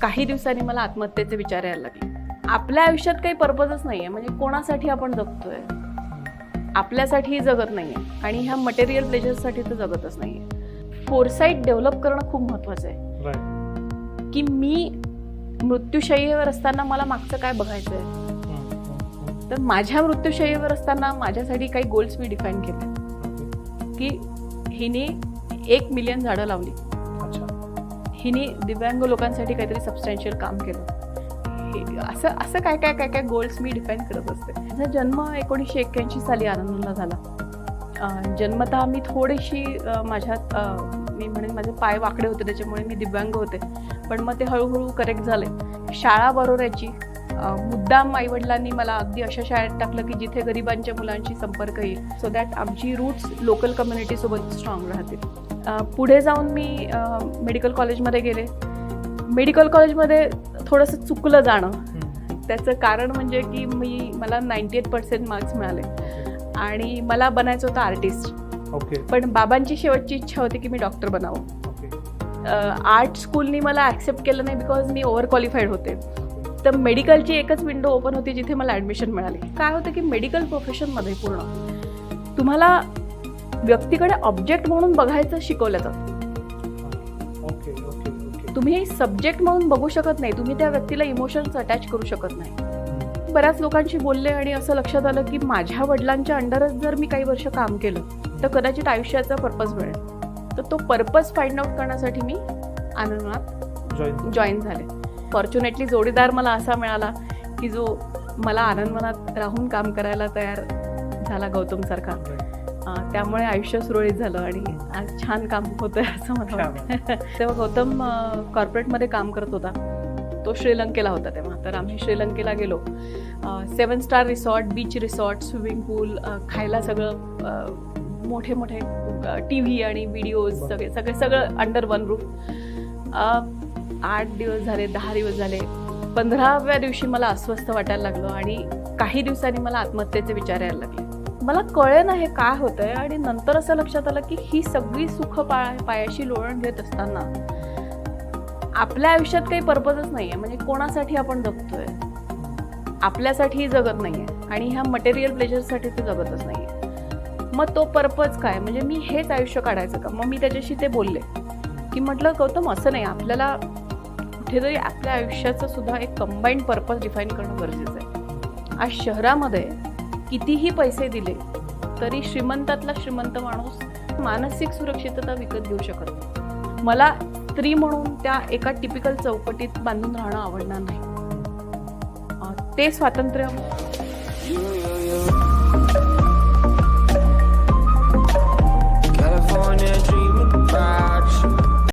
काही दिवसांनी मला आत्महत्येचे विचार यायला लागले. आपल्या आयुष्यात काही पर्पजच नाही आहे म्हणजे कोणासाठी आपण जगतोय? आपल्यासाठीही जगत नाही आहे आणि ह्या मटेरियल प्लेजर्ससाठी तर जगतच नाही आहे फोरसाईट डेव्हलप करणं खूप महत्त्वाचं आहे. की मी मृत्यूशय्येवर असताना मला मागचं काय बघायचं आहे तर माझ्या मृत्यूशय्येवर असताना माझ्यासाठी काही गोल्स मी डिफाईन केले की हिने एक मिलियन झाडं लावली. हिने दिव्यांग लोकांसाठी काहीतरी सबस्टॅन्शियल काम केलं. असं असं काय काय काय काय गोल्स मी डिफाईन करत असते. माझा जन्म एकोणीसशे एक्क्याऐंशी साली आनंदला झाला. जन्मतः मी थोडीशी माझ्यात मी म्हणेन माझे पाय वाकडे होते त्याच्यामुळे मी दिव्यांग होते. पण मग ते हळूहळू करेक्ट झाले. शाळा बरोबरायची अं, मुद्दाम आईवडिलांनी मला अगदी अशा शाळेत टाकलं की जिथे गरिबांच्या मुलांशी संपर्क येईल. सो दॅट आमची रूट्स लोकल कम्युनिटीसोबत स्ट्रॉंग राहतील. पुढे जाऊन मी मेडिकल कॉलेजमध्ये गेले. मेडिकल कॉलेजमध्ये थोडंसं चुकलं जाणं. त्याचं कारण म्हणजे की मी मला नाईन्टी एट पर्सेंट मार्क्स मिळाले आणि मला बनायचं होतं आर्टिस्ट ओके. पण बाबांची शेवटची इच्छा होती की मी डॉक्टर बनावं. ओके. आर्ट स्कूलनी मला ॲक्सेप्ट केलं नाही बिकॉज मी ओव्हर क्वालिफाईड होते तर मेडिकलची एकच विंडो ओपन होती जिथे मला ॲडमिशन मिळाली. काय होतं की मेडिकल प्रोफेशनमध्ये पूर्ण तुम्हाला व्यक्तीकडे ऑब्जेक्ट म्हणून बघायचं शिकवलं जातं तुम्ही सब्जेक्ट म्हणून बघू शकत नाही. तुम्ही त्या व्यक्तीला इमोशन्स अटॅच करू शकत नाही. बऱ्याच लोकांशी बोलले आणि असं लक्षात आलं की माझ्या वडिलांच्या अंडरच जर मी काही वर्ष काम केलं तर कदाचित आयुष्याचा पर्पज मिळेल. तर तो पर्पज फाइंड आउट करण्यासाठी मी आनंदनाथ जॉईन झाले. फॉर्च्युनेटली जोडीदार मला असा मिळाला की जो मला आनंदवनात राहून काम करायला तयार झाला गौतम सारखा अं, त्यामुळे आयुष्य सुरळीत झालं आणि आज छान काम होतंय असं मला वाटतं तेव्हा गौतम कॉर्पोरेटमध्ये काम करत होता. तो श्रीलंकेला होता तेव्हा. तर आम्ही श्रीलंकेला गेलो. Seven star resort beach resort swimming pool खायला सगळं मोठे मोठे टी व्ही आणि व्हिडिओज सगळे सगळे सगळं अंडर वन रूफ आठ दिवस झाले दहा दिवस झाले. पंधराव्या दिवशी मला अस्वस्थ वाटायला लागलं आणि काही दिवसांनी मला आत्महत्येचे विचार यायला लागले. मला कळे ना हे काय होतंय आणि नंतर असं लक्षात आलं की ही सगळी सुख पाय पायाशी लोळण घेत असताना आपल्या आयुष्यात काही पर्पजच नाहीये. म्हणजे कोणासाठी आपण जगतोय? आपल्यासाठीही जगत नाहीये. आणि ह्या मटेरियल प्लेजरसाठी ते जगतच नाही मग तो पर्पज काय? म्हणजे मी हेच आयुष्य काढायचं का? मग मी त्याच्याशी ते बोलले. की म्हटलं गौतम असं नाही. आपल्याला कुठेतरी आपल्या आयुष्याचं सुद्धा एक कंबाईंड पर्पज डिफाईन करणं गरजेचं आहे. आज शहरामध्ये कितीही पैसे दिले तरी श्रीमंतातला श्रीमंत माणूस मानसिक सुरक्षितता विकत घेऊ शकत नाही. मला स्त्री म्हणून त्या एका टिपिकल चौकटीत बांधून राहणं आवडणार नाही. ते स्वातंत्र्य.